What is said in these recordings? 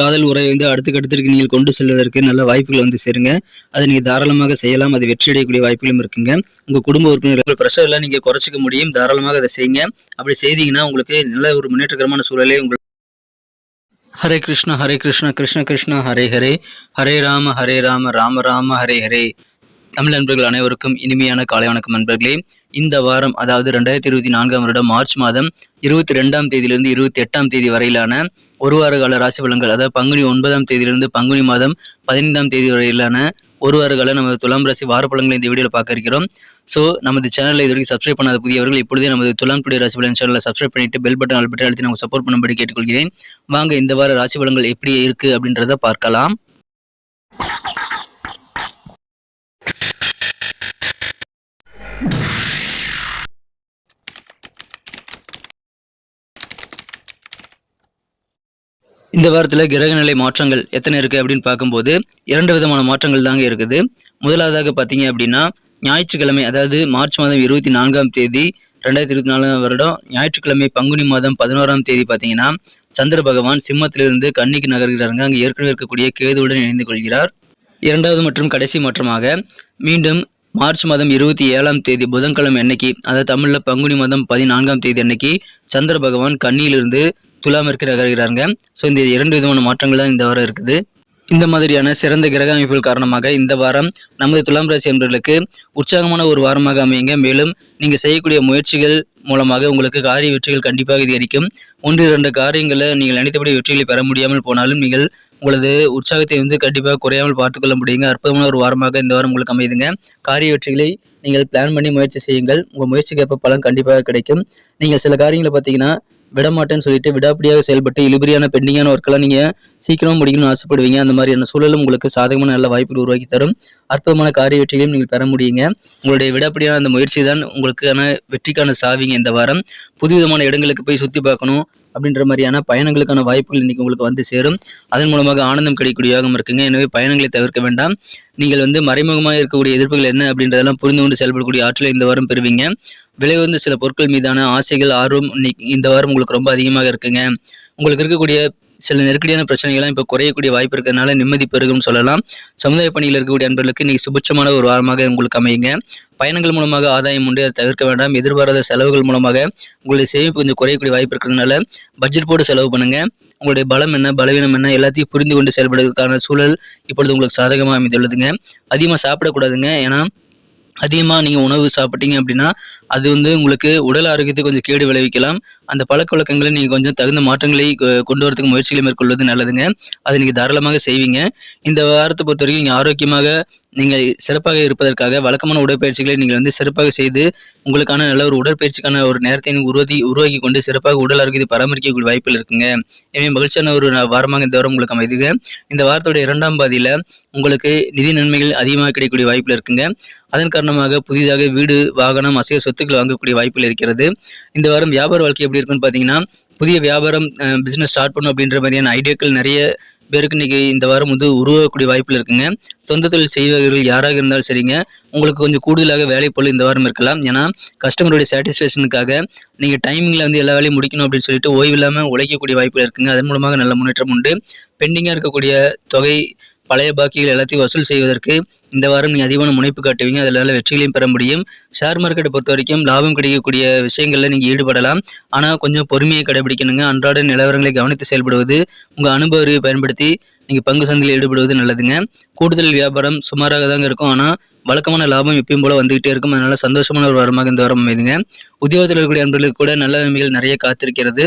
காதல் உறவை வந்து அடுத்த கட்டத்திற்கு நீங்கள் கொண்டு செல்வதற்கு நல்ல வாய்ப்புகள் வந்து சேருங்க. அதை நீங்கள் தாராளமாக செய்யலாம். அது வெற்றி அடையக்கூடிய வாய்ப்புகளும் இருக்குங்க. உங்கள் குடும்ப உறுப்பினர்கள் ப்ரெஷர்லாம் நீங்கள் குறைச்சிக்க முடியும். தாராளமாக அதை செய்யுங்க. அப்படி செய்தீங்கன்னா உங்களுக்கு நல்ல ஒரு முன்னேற்றகரமான சூழலே உங்களுக்கு ஹரே கிருஷ்ணா ஹரே கிருஷ்ணா கிருஷ்ண கிருஷ்ணா ஹரே ஹரே. ஹரே ராம ஹரே ராம ராம ராம ஹரே ஹரே. தமிழ் நண்பர்கள் அனைவருக்கும் இனிமையான காலை வணக்கம் நண்பர்களே. இந்த வாரம் அதாவது ரெண்டாயிரத்தி இருபத்தி நான்காம் வருடம் மார்ச் மாதம் இருபத்தி ரெண்டாம் தேதியிலிருந்து இருபத்தி எட்டாம் தேதி வரையிலான ஒரு வார கால ராசி பலன்கள் அதாவது பங்குனி ஒன்பதாம் தேதியிலிருந்து பங்குனி மாதம் பதினைந்தாம் தேதி வரையிலான ஒரு வார கால நம்ம துலாம் ராசி வார பலன்களை இந்த வீடியோவில் பார்க்க இருக்கிறோம். ஸோ நமது சேனலில் இது வரைக்கும் சப்ஸ்கிரைப் பண்ணாத புதியவர்கள் இப்பொழுதே நமது துலாம் டுடே ராசி பலன் சேனலில் சப்ஸ்கிரைப் பண்ணிட்டு பெல் பட்டன் ஆல் பட்டன் அழுத்தி நமக்கு சப்போர்ட் பண்ணும்படி கேட்டுக்கொள்கிறேன். வாங்க இந்த வார ராசி பலன்கள் எப்படி இருக்கு அப்படின்றத பார்க்கலாம். இந்த வாரத்தில் கிரகநிலை மாற்றங்கள் எத்தனை இருக்குது அப்படின்னு பார்க்கும்போது இரண்டு விதமான மாற்றங்கள் தாங்க இருக்குது. முதலாவதாக பார்த்தீங்க அப்படின்னா ஞாயிற்றுக்கிழமை அதாவது மார்ச் மாதம் இருபத்தி நான்காம் தேதி ரெண்டாயிரத்தி இருபத்தி நாலாம் வருடம் ஞாயிற்றுக்கிழமை பங்குனி மாதம் பதினோராம் தேதி பார்த்தீங்கன்னா சந்திர பகவான் சிம்மத்திலிருந்து கன்னிக்கு நகர்கிறாருங்க. அங்கே ஏற்கனவே இருக்கக்கூடிய கேதுவுடன் இணைந்து கொள்கிறார். இரண்டாவது மற்றும் கடைசி மாற்றமாக மீண்டும் மார்ச் மாதம் இருபத்தி ஏழாம் தேதி புதன்கிழமை அன்னைக்கு அதாவது தமிழில் பங்குனி மாதம் பதினான்காம் தேதி அன்னைக்கு சந்திர பகவான் கண்ணியிலிருந்து துலாமிற்கு நகர்கிறாங்க ஸோ இந்த இரண்டு விதமான மாற்றங்கள் தான் இந்த வாரம் இருக்குது. இந்த மாதிரியான சிறந்த கிரக அமைப்புகள் காரணமாக இந்த வாரம் நமது துலாம் ராசி என்பவர்களுக்கு உற்சாகமான ஒரு வாரமாக அமையுங்க. மேலும் நீங்கள் செய்யக்கூடிய முயற்சிகள் மூலமாக உங்களுக்கு காரிய வெற்றிகள் கண்டிப்பாக அதிகரிக்கும். ஒன்று இரண்டு காரியங்களை நீங்கள் நினைத்தபடி வெற்றிகளை பெற முடியாமல் போனாலும் நீங்கள் உங்களது உற்சாகத்தை வந்து கண்டிப்பாக குறையாமல் பார்த்துக்கொள்ள முடியுங்க. அற்புதமான ஒரு வாரமாக இந்த வாரம் உங்களுக்கு அமையுதுங்க காரிய வெற்றிகளை நீங்கள் பிளான் பண்ணி முயற்சி செய்யுங்கள். உங்கள் முயற்சிக்கு ஏற்ப பலன் கண்டிப்பாக கிடைக்கும். நீங்கள் சில காரியங்களை பார்த்தீங்கன்னா விடமாட்டேன்னு சொல்லிட்டு விடாப்படியாக செயல்பட்டு இழுபறியான பெண்டிங்கான ஒர்க்கெல்லாம் நீங்கள் சீக்கிரமாக முடிக்கணும்னு ஆசைப்படுவீங்க. அந்த மாதிரியான சூழலும் உங்களுக்கு சாதகமான நல்ல வாய்ப்புகள் உருவாக்கி தரும். அற்புதமான காரிய வெற்றிகளையும் நீங்கள் பெற முடியுங்க. உங்களுடைய விடாப்படியான அந்த முயற்சி தான் உங்களுக்கான வெற்றிக்கான சாவிங்க இந்த வாரம். புதுவிதமான இடங்களுக்கு போய் சுற்றி பார்க்கணும். அப்படின்ற மாதிரியான பயணங்களுக்கான வாய்ப்புகள் இன்னைக்கு உங்களுக்கு வந்து சேரும். அதன் மூலமாக ஆனந்தம் கிடைக்கக்கூடிய யோகம் இருக்குங்க. எனவே பயணங்களை தவிர்க்க வேண்டாம். நீங்கள் வந்து மறைமுகமாக இருக்கக்கூடிய எதிர்ப்புகள் என்ன அப்படின்றதெல்லாம் புரிந்து கொண்டு செயல்படக்கூடிய ஆற்றலை இந்த வாரம் பெறுவீங்க. விலை வந்து சில பொருட்கள் மீதான ஆசைகள் ஆர்வம் இந்த வாரம் உங்களுக்கு ரொம்ப அதிகமாக இருக்குங்க. உங்களுக்கு இருக்கக்கூடிய சில நெருக்கடியான பிரச்சனைகள்லாம் இப்போ குறையக்கூடிய வாய்ப்பு இருக்கிறதுனால நிம்மதி பெருகும்னு சொல்லலாம். சமுதாய பணியில் இருக்கக்கூடிய அன்பர்களுக்கு இன்னைக்கு சுபிட்சமான ஒரு வாரமாக உங்களுக்கு அமையுங்க. பயணங்கள் மூலமாக ஆதாயம் உண்டு அதை தவிர்க்க வேண்டாம். எதிர்பாராத செலவுகள் மூலமாக உங்களுடைய சேமிப்பு கொஞ்சம் குறையக்கூடிய வாய்ப்பு இருக்கிறதுனால பட்ஜெட் போட்டு செலவு பண்ணுங்க. உங்களுடைய பலம் என்ன பலவீனம் என்ன எல்லாத்தையும் புரிந்து கொண்டு செயல்படுவதற்கான சூழல் இப்பொழுது உங்களுக்கு சாதகமாக அமைந்துள்ளதுங்க. அதிகமாக சாப்பிடக்கூடாதுங்க. ஏன்னா அதிகமாக நீங்கள் உணவு சாப்பிட்டீங்க அப்படின்னா அது வந்து உங்களுக்கு உடல் ஆரோக்கியத்துக்கு கொஞ்சம் கேடு விளைவிக்கலாம். அந்த பழக்க வழக்கங்களை நீங்கள் கொஞ்சம் தகுந்த மாற்றங்களை கொண்டு வரதுக்கு முயற்சிகளை மேற்கொள்வது நல்லதுங்க. அதை நீங்கள் தாராளமாக செய்வீங்க. இந்த வாரத்தை பொறுத்த வரைக்கும் நீங்கள் ஆரோக்கியமாக நீங்கள் சிறப்பாக இருப்பதற்காக வழக்கமான உடற்பயிற்சிகளை நீங்கள் வந்து சிறப்பாக செய்து உங்களுக்கான நல்ல ஒரு உடற்பயிற்சிக்கான ஒரு நேரத்தை நீங்கள் உருவாக்கி உருவாக்கி கொண்டு சிறப்பாக உடல் ஆரோக்கியத்தை பராமரிக்கக்கூடிய வாய்ப்பில் இருக்குங்க. எனவே மகிழ்ச்சியான ஒரு வாரமாக இந்த வாரம் உங்களுக்கு அமைதுங்க. இந்த வாரத்தோட இரண்டாம் பாதியில் உங்களுக்கு நிதி நன்மைகள் அதிகமாக கிடைக்கக்கூடிய வாய்ப்பில் இருக்குங்க. அதன் காரணமாக புதிதாக வீடு வாகனம் அசைய சொத்துக்கள் வாங்கக்கூடிய வாய்ப்பில் இருக்கிறது. இந்த வாரம் வியாபார வாழ்க்கை எப்படி இருக்குன்னு பார்த்தீங்கன்னா புதிய வியாபாரம் பிஸ்னஸ் ஸ்டார்ட் பண்ணும் அப்படின்ற மாதிரியான ஐடியாக்கள் நிறைய பேருக்கு இன்றைக்கி இந்த வாரம் வந்து உருவாகக்கூடிய வாய்ப்பில் இருக்குங்க. சொந்த தொழில் செய்வர்கள் யாராக இருந்தாலும் சரிங்க. உங்களுக்கு கொஞ்சம் கூடுதலாக வேலை போல் இந்த வாரம் இருக்கலாம். ஏன்னா கஸ்டமருடைய சாட்டிஸ்ஃபேக்ஷனுக்காக நீங்கள் டைமிங்கில் வந்து எல்லா வேலையும் முடிக்கணும் அப்படின்னு சொல்லிட்டு ஓய்வு இல்லாமல் உழைக்கக்கூடிய வாய்ப்புகள் இருக்குங்க. அதன் மூலமாக நல்ல முன்னேற்றம் உண்டு. பெண்டிங்காக இருக்கக்கூடிய தொகை பழைய பாக்கிகள் எல்லாத்தையும் வசூல் செய்வதற்கு இந்த வாரம் நீங்கள் அதிகமான முனைப்பு காட்டுவீங்க. அதில் நல்ல வெற்றிகளையும் பெற முடியும். ஷேர் மார்க்கெட்டை பொறுத்த வரைக்கும் லாபம் கிடைக்கக்கூடிய விஷயங்களில் நீங்கள் ஈடுபடலாம். ஆனால் கொஞ்சம் பொறுமையை கடைபிடிக்கணுங்க. அன்றாட நிலவரங்களை கவனித்து செயல்படுவது உங்கள் அனுபவ அறிவை பயன்படுத்தி நீங்கள் பங்கு சந்தையில் ஈடுபடுவது நல்லதுங்க. கூடுதல் வியாபாரம் சுமாராக தாங்க இருக்கும். ஆனால் வழக்கமான லாபம் எப்பயும் போல் வந்துகிட்டே இருக்கும். அதனால சந்தோஷமான ஒரு வாரமாக இந்த வாரம் அமைதுங்க. உத்தியோகத்தில் இருக்கக்கூடிய அன்புகளுக்கு கூட நல்ல நன்மைகள் நிறைய காத்திருக்கிறது.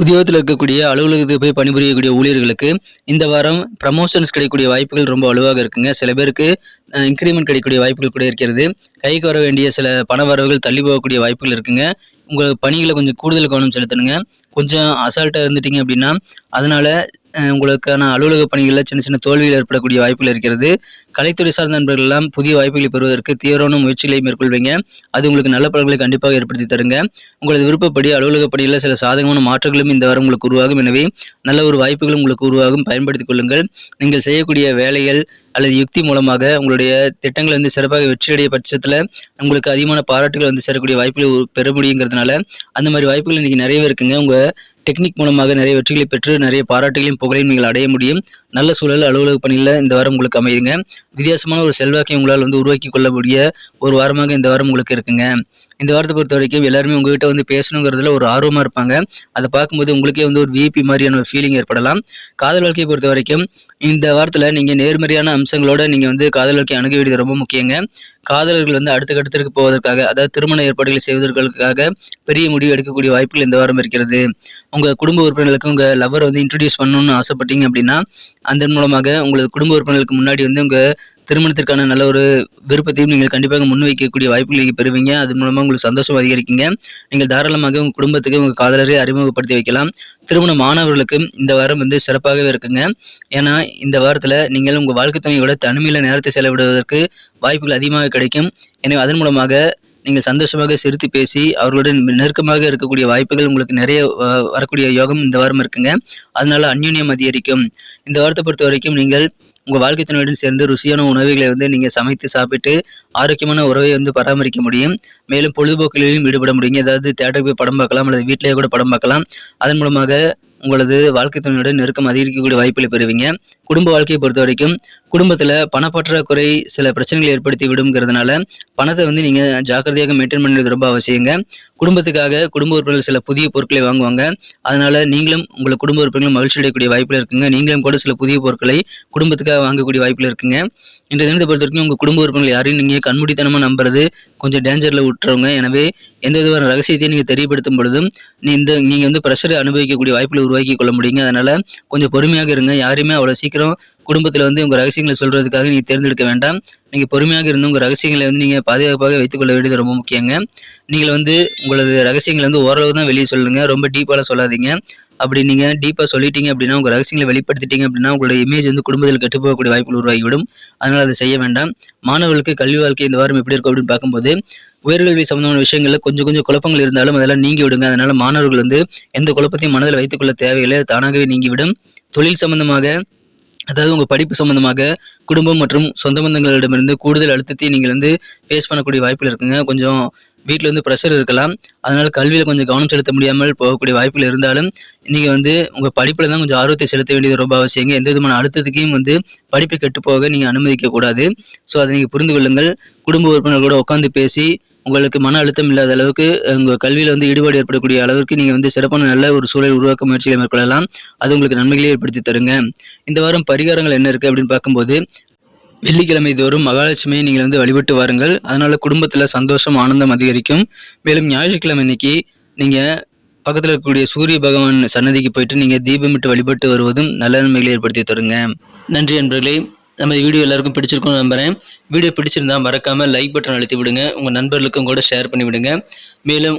உத்தியோகத்தில் இருக்கக்கூடிய அலுவலகத்துக்கு போய் பணிபுரியக்கூடிய ஊழியர்களுக்கு இந்த வாரம் ப்ரமோஷன்ஸ் கிடைக்கக்கூடிய வாய்ப்புகள் ரொம்ப வலுவாக இருக்குங்க. சில பேருக்கு இன்க்ரிமெண்ட் கிடைக்கக்கூடிய வாய்ப்புகள் கூட இருக்கிறது. கைக்கு வர வேண்டிய சில பண வரவுகள் தள்ளி போகக்கூடிய வாய்ப்புகள் இருக்குங்க. உங்கள் பணிகளை கொஞ்சம் கூடுதல் கவனம் செலுத்தணுங்க. கொஞ்சம் அசால்ட்டாக இருந்துட்டீங்க அப்படின்னா அதனால் உங்களுக்கான அலுவலக பணிகளில் சின்ன சின்ன தோல்விகள் ஏற்படக்கூடிய வாய்ப்புகள் இருக்கிறது. கலைத்துறை சார்ந்த நண்பர்கள் எல்லாம் புதிய வாய்ப்புகளை பெறுவதற்கு தீவிரமான முயற்சிகளை மேற்கொள்வீங்க. அது உங்களுக்கு நல்ல பலன்களை கண்டிப்பாக ஏற்படுத்தி தருங்க. உங்களது விருப்பப்படி அலுவலக பணியில் சில சாதகமான மாற்றங்களும் இந்த வாரம் உங்களுக்கு உருவாகும். எனவே நல்ல ஒரு வாய்ப்புகளும் உங்களுக்கு உருவாகும். பயன்படுத்திக் கொள்ளுங்கள். நீங்கள் செய்யக்கூடிய வேலைகள் அல்லது யுக்தி மூலமாக உங்களுடைய திட்டங்கள் வந்து சிறப்பாக வெற்றியடைய பட்சத்தில் உங்களுக்கு அதிகமான பாராட்டுகள் வந்து சேரக்கூடிய வாய்ப்புகளை உ- பெற முடியுங்கிறதுனால அந்த மாதிரி வாய்ப்புகள் இன்றைக்கி நிறையவே இருக்குங்க. உங்கள் டெக்னிக் மூலமாக நிறைய வெற்றிகளை பெற்று நிறைய பாராட்டுகளையும் புகழையும் நீங்கள் அடைய முடியும். நல்ல சூழல் அலுவலக பணியில் இந்த வாரம் உங்களுக்கு அமையுங்க வித்தியாசமான ஒரு செல்வாக்கை உங்களால் வந்து உருவாக்கி கொள்ளக்கூடிய ஒரு வாரமாக இந்த வாரம் உங்களுக்கு இருக்குங்க. இந்த வாரத்தை பொறுத்த வரைக்கும் எல்லாருமே உங்ககிட்ட வந்து பேசணுங்கிறதுல ஒரு ஆர்வமாக இருப்பாங்க. அதை பார்க்கும்போது உங்களுக்கே வந்து ஒரு விஐபி மாதிரியான ஒரு ஃபீலிங் ஏற்படலாம். காதல் வாழ்க்கையை பொறுத்த வரைக்கும் இந்த வாரத்தில் நீங்கள் நேர்மறையான அம்சங்களோட நீங்கள் வந்து காதல் வாழ்க்கையை அணுக வேண்டியது ரொம்ப முக்கியங்க. காதலர்கள் வந்து அடுத்த கட்டத்திற்கு போவதற்காக அதாவது திருமண ஏற்பாடுகளை செய்வதற்காக பெரிய முடிவு எடுக்கக்கூடிய வாய்ப்புகள் இந்த வாரம் இருக்கிறது. உங்கள் குடும்ப உறுப்பினர்களுக்கு உங்கள் லவ்வரை வந்து இன்ட்ரடியூஸ் பண்ணணும்னு ஆசைப்பட்டீங்க அப்படின்னா அதன் மூலமாக உங்களது குடும்ப உறுப்பினர்களுக்கு முன்னாடி வந்து உங்கள் திருமணத்திற்கான நல்ல ஒரு விருப்பத்தையும் நீங்கள் கண்டிப்பாக முன்வைக்கக்கூடிய வாய்ப்புகளை பெறுவீங்க. அது மூலமாக உங்களுக்கு சந்தோஷம் அதிகரிக்குங்க. நீங்கள் தாராளமாக உங்கள் குடும்பத்துக்கு உங்கள் காதலரை அறிமுகப்படுத்தி வைக்கலாம். திருமண மாணவர்களுக்கு இந்த வாரம் வந்து சிறப்பாகவே இருக்குங்க. ஏன்னா இந்த வாரத்தில் நீங்கள் உங்கள் வாழ்க்கை துணையோட தனிமையில் நேரத்தை செலவிடுவதற்கு வாய்ப்புகள் அதிகமாக கிடைக்கும். எனவே அதன் மூலமாக நீங்கள் சந்தோஷமாக சிரித்து பேசி அவர்களுடன் நெருக்கமாக இருக்கக்கூடிய வாய்ப்புகள் உங்களுக்கு நிறைய வரக்கூடிய யோகம் இந்த வாரம் இருக்குங்க. அதனால அந்யூன்யம் அதிகரிக்கும். இந்த வாரத்தை பொறுத்த வரைக்கும் நீங்கள் உங்கள் வாழ்க்கை துணையுடன் சேர்ந்து ருசியான உணவுகளை வந்து நீங்கள் சமைத்து சாப்பிட்டு ஆரோக்கியமான உறவை வந்து பராமரிக்க முடியும். மேலும் பொழுதுபோக்கிலையும் ஈடுபட முடியும். ஏதாவது தேட்டருக்கு போய் படம் பார்க்கலாம் அல்லது வீட்டிலேயே கூட படம் பார்க்கலாம். அதன் மூலமாக உங்களது வாழ்க்கை துணையுடன் நெருக்கம் அதிகரிக்கக்கூடிய வாய்ப்புகளை பெறுவீங்க. குடும்ப வாழ்க்கையை பொறுத்த வரைக்கும் குடும்பத்தில் பணப்பற்றாக்குறை சில பிரச்சனைகளை ஏற்படுத்தி விடுங்கிறதுனால பணத்தை வந்து நீங்கள் ஜாக்கிரதையாக மெயின்டைன் பண்ணுறது ரொம்ப அவசியங்க. குடும்பத்துக்காக குடும்ப உறுப்பினர்கள் சில புதிய பொருட்களை வாங்குவாங்க. அதனால் நீங்களும் உங்கள் குடும்ப உறுப்பினர்களும் மகிழ்ச்சி அடையக்கூடிய வாய்ப்பில் இருக்குங்க. நீங்களும் கூட சில புதிய பொருட்களை குடும்பத்துக்காக வாங்கக்கூடிய வாய்ப்பில் இருக்குங்க. இந்த தினத்தை பொறுத்த வரைக்கும் உங்கள் குடும்ப உறுப்பினர்கள் யாரையும் நீங்கள் கண்மூடித்தனமாக நம்புறது கொஞ்சம் டேஞ்சரில் விட்டுறவங்க. எனவே எந்த விதமான ரகசியத்தையும் நீங்கள் தெரியப்படுத்தும் பொழுதும் நீ இந்த நீங்கள் வந்து ப்ரெஷரை அனுபவிக்கக்கூடிய வாய்ப்புகள் உருவாக்கி கொள்ள முடியுங்க அதனால கொஞ்சம் பொறுமையாக இருங்க. யாரையுமே அவ்வளோ சீக்கிரம் குடும்பத்தில் வந்து உங்கள் ரகசியங்களை சொல்றதுக்காக நீங்கள் தேர்ந்தெடுக்க வேண்டாம். நீங்கள் பொறுமையாக இருந்து உங்கள் ரகசியங்களை வந்து நீங்கள் பாதுகாப்பாக வைத்துக்கொள்ள வேண்டியது ரொம்ப முக்கியங்க. நீங்கள் வந்து உங்களது ரகசியங்களை வந்து ஓரளவு தான் வெளியே சொல்லுங்க. ரொம்ப டீப்பாலாம் சொல்லாதீங்க. அப்படி நீங்கள் டீப்பாக சொல்லிட்டீங்க அப்படின்னா உங்கள் ரகசியங்களை வெளிப்படுத்திட்டீங்க அப்படின்னா உங்களோட இமேஜ் வந்து குடும்பத்தில் கெட்டுப்போகக்கூடிய வாய்ப்புகள் உருவாகிவிடும். அதனால் அதை செய்ய வேண்டாம். மாணவர்களுக்கு கல்வி வாழ்க்கை இந்த வாரம் எப்படி இருக்கும் அப்படின்னு பார்க்கும்போது உயர்கல்வி சம்பந்தமான விஷயங்களில் கொஞ்சம் கொஞ்சம் குழப்பங்கள் இருந்தாலும் அதெல்லாம் நீங்கி விடுங்க. அதனால் மாணவர்கள் வந்து எந்த குழப்பத்தையும் மனதில் வைத்துக்கொள்ள தேவையில்லை. தானாகவே நீங்கிவிடும். தொழில் சம்பந்தமாக அதாவது உங்கள் படிப்பு சம்பந்தமாக குடும்பம் மற்றும் சொந்த பந்தங்களிடமிருந்து கூடுதல் அழுத்தத்தை நீங்கள் வந்து ஃபேஸ் பண்ணக்கூடிய வாய்ப்புகள் இருக்குங்க. கொஞ்சம் வீட்டில் வந்து ப்ரெஷர் இருக்கலாம். அதனால் கல்வியில் கொஞ்சம் கவனம் செலுத்த முடியாமல் போகக்கூடிய வாய்ப்புகள் இருந்தாலும் நீங்கள் வந்து உங்கள் படிப்பில் தான் கொஞ்சம் ஆர்வத்தை செலுத்த வேண்டியது ரொம்ப அவசியங்க. எந்த விதமான அழுத்தத்துக்கையும் வந்து படிப்பை கெட்டு போக நீங்கள் அனுமதிக்க கூடாது. ஸோ அதை நீங்கள் புரிந்து கொள்ளுங்கள். குடும்ப உறுப்பினர்களோட உட்காந்து பேசி உங்களுக்கு மன அழுத்தம் இல்லாத அளவுக்கு உங்கள் கல்வியில் வந்து ஈடுபாடு ஏற்படக்கூடிய அளவிற்கு நீங்கள் வந்து சிறப்பான நல்ல ஒரு சூழல் உருவாக்க முயற்சிகளை மேற்கொள்ளலாம். அது உங்களுக்கு நன்மைகளை ஏற்படுத்தி தருங்க. இந்த வாரம் பரிகாரங்கள் என்ன இருக்குது அப்படின்னு பார்க்கும்போது வெள்ளிக்கிழமை தோறும் மகாலட்சுமியை நீங்கள் வந்து வழிபட்டு வாருங்கள். அதனால் குடும்பத்தில் சந்தோஷம் ஆனந்தம் அதிகரிக்கும். மேலும் ஞாயிற்றுக்கிழமை இன்னைக்கு நீங்கள் பக்கத்தில் இருக்கக்கூடிய சூரிய பகவான் சன்னதிக்கு போயிட்டு நீங்கள் தீபமிட்டு வழிபட்டு வருவதும் நல்ல நன்மைகளை ஏற்படுத்தி தருங்க. நன்றி நண்பர்களே. நம்ம வீடியோ எல்லாருக்கும் பிடிச்சிருக்கும்னு நம்புகிறேன் வீடியோ பிடிச்சிருந்தா மறக்காமல் லைக் பட்டன் அழுத்தி விடுங்க. உங்கள் நண்பர்களுக்கும் கூட ஷேர் பண்ணி விடுங்க. மேலும்